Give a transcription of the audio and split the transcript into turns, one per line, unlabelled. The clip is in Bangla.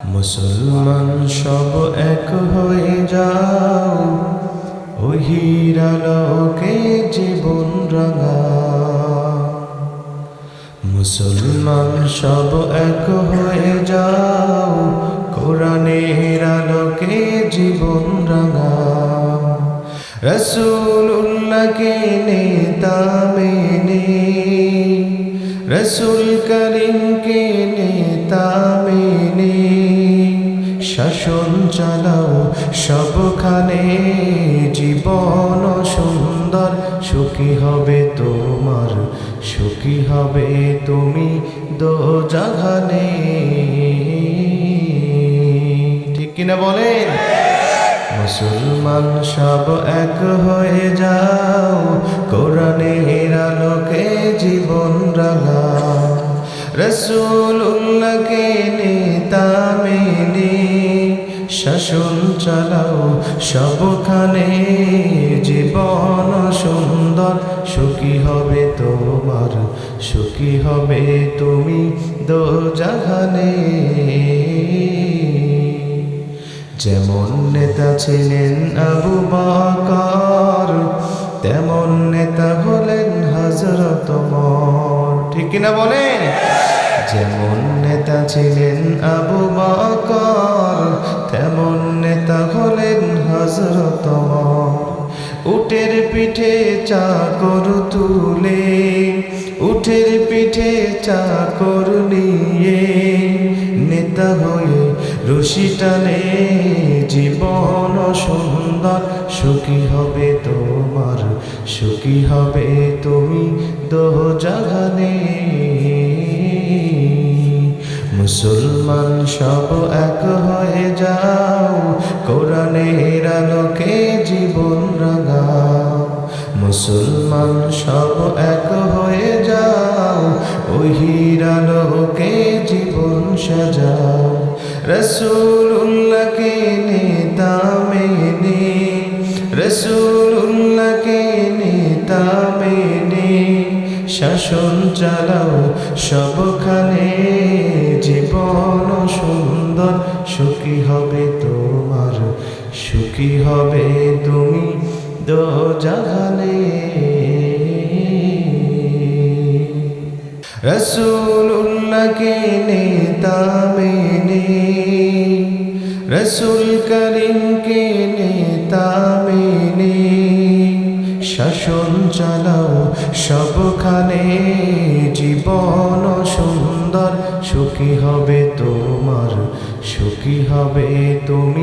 মুসলমান সব এক হয়ে যাও ওহির আলোকে জীবন রাঙা মুসলমান সব এক হয়ে যাও, কোরআনের আলোকে জীবন রাঙা রসুল্লাহকে নেতা মেনে, রসুল করিমকে নেতা শাসন চালাও, সবখানে জীবন সুন্দর। সুখী হবে তোমার, সুখী হবে তুমি দো জাগানে ঠিক কিনা বলেন? মুসলমান সব এক হয়ে যাও, কোরআনের আলোকে জীবন রাঙা রসুল্লাহকে শাসন চালাও, সবখানে জীবন সুন্দর। সুখী হবে তোমার, সুখী হবে তুমি দো জাহানে যেমন নেতা ছিলেন আবু বাকার, তেমন নেতা হলেন হজরত ঠিক কিনা বলেন? যেমন নেতা ছিলেন আবু বকর, তেমন নেতা হলেন হজরত উটের পিঠে চাকর তুলে উঠের পিঠে চাকর নিয়ে নেতা হয়ে রশি টানে। জীবন সুন্দর, সুখী হবে তোমার, সুখী হবে তুমি দোহ জাগানে মুসলমান সব এক হয়ে যাও। কোরআনের আলোকে জীবন রাঙাও। মুসলমান সব এক হয়ে যাও। ওহির আলোকে জীবন সাজাও। রসুল্লাহকে নেতা মেনে রসুল্লাহকে নেতা মেনে, শাসন চালাও সবখানে। হবে তোমার, সুখী হবে তুমি দো জাগানে রসুল্লাহকে নেতা মেনে, রসুল করিমকে নেতা মেনে, শাসন চালাও সবখানে, জীবন সুন্দর, সুখী হবে তোমার। সুখী হবে তুমি?